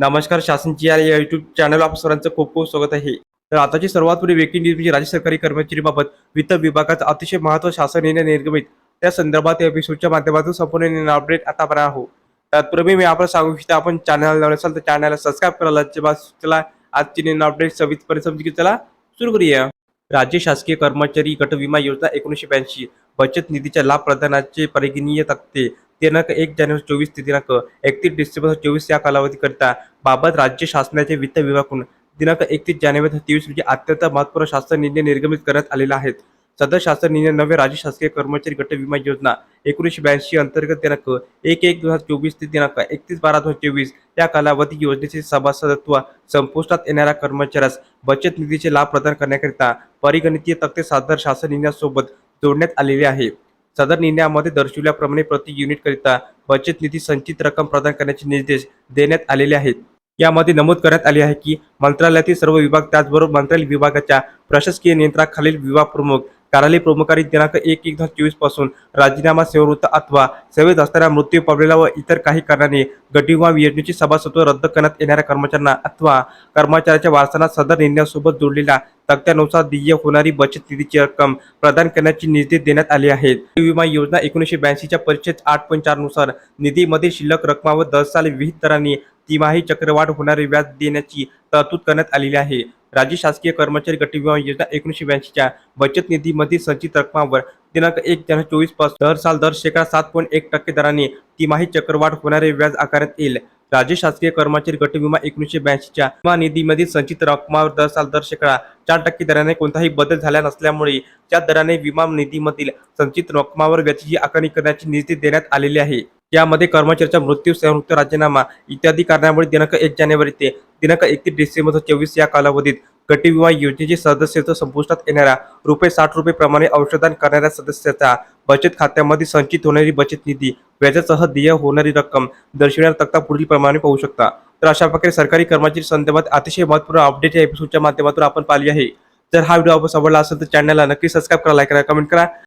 नमस्कार शासनची या YouTube channel आप सर्वांचं खूप खूप स्वागत आहे. तर आताची सर्वात पुढे वेगळी न्यूज म्हणजे राज्य सरकारी कर्मचारीबाबत वित्त विभागाचा अतिशय महत्त्व शासन निर्णय निर्गमित त्या संदर्भात या एपिसोडच्या माध्यमातून संपूर्ण अपडेट आता आतापर्यंत आहो तत्पूर्वी मी आपण सांगू इच्छितो आपण चॅनल नवीन असाल तर चॅनलला सबस्क्राईब करायला जेव्हा चला. आजची निर्णय अपडेट सविस्तपणे समजून की चला सुरू करूया. राज्य शासकीय कर्मचारी गट विमा योजना एकोणीसशे ब्याऐंशी बचत निधीच्या लाभ प्रदानाचे परिगणीय तक्ते. दिनांक एक जानेवारी चोवीस ते दिनांक एकतीस डिसेंबर चोवीस या कालावधीकरिता बाबत राज्य शासनाचे वित्त विभागाकडून दिनांक एकतीस जानेवारी तेवीस रोजी अत्यंत महत्त्वपूर्ण शासन निर्णय निर्गमित करण्यात आलेला आहे. सदर शासन निर्णय नवे राज्य शासकीय कर्मचारी गट विमा योजना एकोणीसशे ब्याऐंशी अंतर्गत दिनांक एक एक दोन हजार चोवीस ते दिनांक एकतीस बारा दोन हजार चोवीस या कालावधी योजनेचे सभासदत्व संपुष्टात येणाऱ्या कर्मचाऱ्यास बचत निधीचे लाभ प्रदान करण्याकरिता परिगणितीय तक्ते सादर शासन निर्णयासोबत जोडण्यात आलेले आहे. सदर निर्णयामध्ये दर्शविल्याप्रमाणे प्रति युनिट करिता बचत निधी संचित रक्कम प्रदान करण्याचे निर्देश देण्यात आलेले आहेत. यामध्ये नमूद करण्यात आले आहे की मंत्रालयातील सर्व विभाग त्याचबरोबर मंत्रालय विभागाच्या प्रशासकीय नियंत्रणाखालील विभाग प्रमुख कार्यालय प्रमुखारी दिनांक एक एक दोन चोवीसपासून राजीनामा सेवावृत्त अथवा सेवेत असताना मृत्यू पावलेला व इतर काही कारणाने गट विमा योजनेची सभासत्व रद्द करण्यात येणाऱ्या कर्मचाऱ्यांना अथवा कर्मचाऱ्याच्या वारसांना सदर निर्णयासोबत जोडलेल्या तक्त्यानुसार देय होणारी बचत निधीची रक्कम प्रदान करण्याचे निर्देश देण्यात आले आहेत. विमा योजना एकोणीसशे ब्याऐंशीच्या परिच्छेद आठ पॉईंट चारनुसार निधीमध्ये शिल्लक रकमावर दर साल विहित दराने तिमाही चक्रवाढ होणारे व्याज देण्याची तरतूद करण्यात आलेली आहे. राज्य शासकीय कर्मचारी गट विमा योजना एकोणीसशे ब्याऐंशीच्या बचत निधीमधील संचित रकमावर दिनांक एक जानेवारी चोवीसपासून दर साल दर शेकडा सात पॉईंट एक टक्के दराने तिमाही चक्रवाढ होणारे व्याज आकारण्यात येईल. राज्य शासकीय कर्मचारी गट विमा एकोणीसशे ब्याऐंशीच्या विमा निधीमधील संचित रकमावर दर साल दर शेकडा चार टक्के दराने कोणताही बदल झाला नसल्यामुळे त्या दराने विमा निधीमधील संचित रकमावर व्याजाची आकारणी करण्याचे निर्देश देण्यात आलेले आहे. यामध्ये कर्मचाऱ्याचा मृत्यू संयुक्त राजीनामा इत्यादी कारणामुळे दिनांक एक जानेवारी ते दिनांक एकतीस डिसेंबर चोवीस या कालावधीत गटी विमा योजनेचे सदस्यत्व संपुष्टात येणाऱ्या रुपये साठ रुपये प्रमाणे औषधान करणाऱ्या सदस्याचा बचत खात्यामध्ये संचित होणारी बचत निधी व्याजासह देय होणारी रक्कम दर्शविणारा तक्ता पुढील प्रमाणे पाहू शकता. तर अशा प्रकारे सरकारी कर्मचारी संदर्भात अतिशय महत्त्वपूर्ण अपडेट या एपिसोडच्या माध्यमातून आपण पाहिली आहे. जर हा व्हिडिओ आपण आवडला असेल तर चॅनलला नक्की सबस्क्राईब करा लाईक करा कमेंट करा.